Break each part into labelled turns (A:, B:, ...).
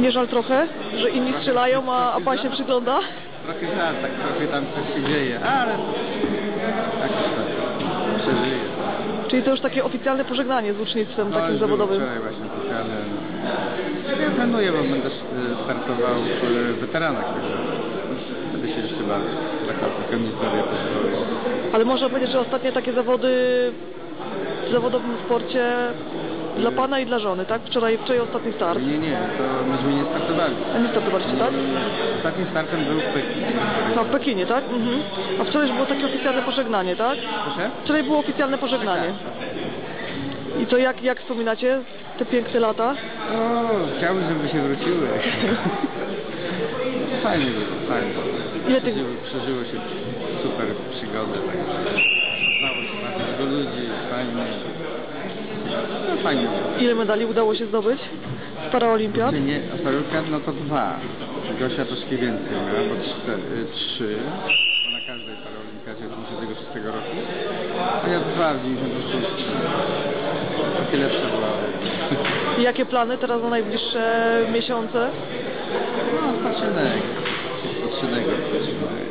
A: Nie żal trochę, że inni strzelają, a, a pan się przygląda?
B: Trochę żal, tak trochę tam coś się dzieje, ale jakoś tak przeżyję.
A: Czyli to już takie oficjalne pożegnanie z ucznictwem
B: No,
A: takim zawodowym.
B: Wczoraj właśnie specjalne. Ja planuję, bo będę e, startował w weteranach, także będę się jeszcze bawił. Tak trochę mi.
A: Ale można powiedzieć, że ostatnie takie zawody w zawodowym sporcie dla pana i dla żony, tak? Wczoraj, wczoraj ostatni start.
B: Nie, nie, to myśmy nie startowali.
A: A nie startowaliście, tak?
B: Ostatnim startem był w Pekinie.
A: No, w Pekinie, tak? Mhm. A wczoraj było takie oficjalne pożegnanie, tak?
B: Proszę?
A: Wczoraj było oficjalne pożegnanie. I to jak, jak wspominacie te piękne lata?
B: O, chciałbym, żeby się wróciły. Fajnie było, fajnie.
A: Ile tych-
B: Przeżyło, przeżyło się super przygodę, także znało się bardzo ludzi, fajnie. No fajnie.
A: Ile medali udało się zdobyć z paraolimpiad?
B: Nie, a Farulka, no to dwa. Gosia troszkę więcej miała, bo cztery, trzy. Bo na każdej paraolimpiadzie od 96 roku. A ja dwa w 96. Takie lepsze była.
A: I jakie plany teraz na najbliższe miesiące?
B: No, patrzynego. Patrzynego, patrzynego.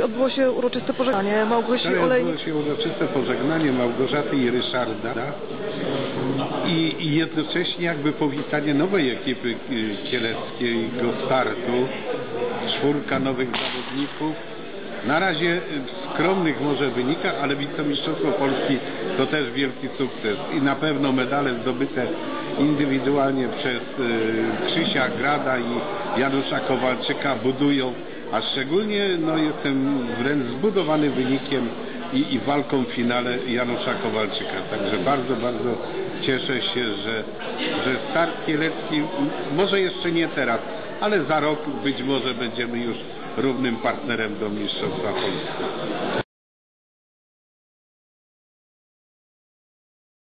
A: odbyło się uroczyste pożegnanie Małgosi
C: Wczoraj odbyło się uroczyste pożegnanie Małgorzaty i Ryszarda i, i jednocześnie jakby powitanie nowej ekipy y, kieleckiego startu, czwórka nowych zawodników. Na razie w skromnych może wynikach, ale wicemistrzostwo Polski to też wielki sukces i na pewno medale zdobyte indywidualnie przez y, Krzysia Grada i Janusza Kowalczyka budują, a szczególnie no, jestem wręcz zbudowany wynikiem i, i walką w finale Janusza Kowalczyka. Także bardzo, bardzo cieszę się, że, że start kielecki, może jeszcze nie teraz, ale za rok być może będziemy już równym partnerem do Mistrzostwa Polski.